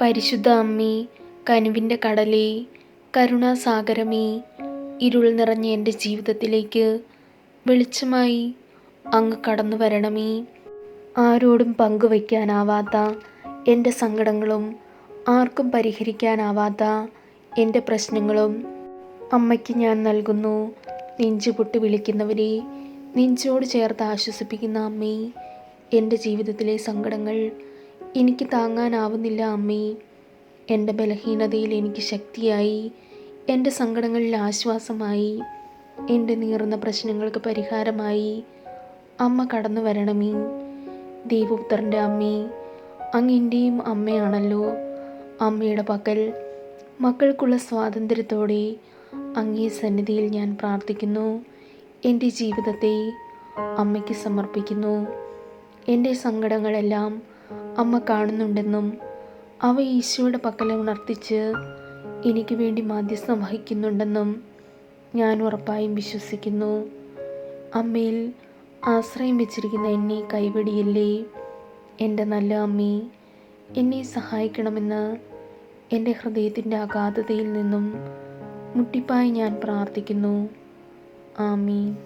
പരിശുദ്ധ അമ്മേ കനുവിന്റെ കടലേ കരുണാസാഗരമേ ഇരുൾ നിറഞ്ഞ എന്റെ ജീവിതത്തിലേക്ക് വെളിച്ചമായി അങ്ങ് കടന്നു വരണമേ. ആരോടും പങ്കുവയ്ക്കാനാവാത്ത എന്റെ സങ്കടങ്ങളും ആർക്കും പരിഹരിക്കാനാവാത്ത എന്റെ പ്രശ്നങ്ങളും അമ്മയ്ക്ക് ഞാൻ നൽകുന്നു. നെഞ്ചു പൊട്ടി വിളിക്കുന്നവരെ നെഞ്ചോട് ചേർത്ത് ആശ്വസിപ്പിക്കുന്ന അമ്മേ എന്റെ ജീവിതത്തിലെ സങ്കടങ്ങൾ എനിക്ക് താങ്ങാനാവുന്നില്ല അമ്മേ. എന്റെ ബലഹീനതയിൽ എനിക്ക് ശക്തിയായി. എന്റെ സങ്കടങ്ങളിൽ ആശ്വാസമായി. എന്റെ നീറുന്ന പ്രശ്നങ്ങൾക്ക് പരിഹാരമായി. അമ്മ കടന്നു വരണമേ. ദേവപുത്രന്റെ അമ്മേ അങ്ങ് എന്റെയും അമ്മയാണല്ലോ. അമ്മയുടെ പക്കൽ മക്കൾക്കുള്ള സ്വാതന്ത്ര്യത്തോടെ അങ്ങേ സന്നിധിയിൽ ഞാൻ പ്രാർത്ഥിക്കുന്നു. എന്റെ ജീവിതത്തെ അമ്മയ്ക്ക് സമർപ്പിക്കുന്നു. എന്റെ സങ്കടങ്ങളെല്ലാം അമ്മ കാണുന്നുണ്ടെന്നും അവ ഈശോയുടെ പക്കലെ ഉണർത്തിച്ച് എനിക്ക് വേണ്ടി മാധ്യസ്ഥം വഹിക്കുന്നുണ്ടെന്നും ഞാൻ ഉറപ്പായും വിശ്വസിക്കുന്നു. അമ്മയിൽ ആശ്രയം വെച്ചിരിക്കുന്ന എന്നെ കൈവടിയല്ലേ? എന്റെ നല്ല അമ്മേ എന്നെ സഹായിക്കണമെന്ന് എന്റെ ഹൃദയത്തിന്റെ അഗാധതയിൽ നിന്നും മുട്ടിപ്പായി ഞാൻ പ്രാർത്ഥിക്കുന്നു. ആമീൻ.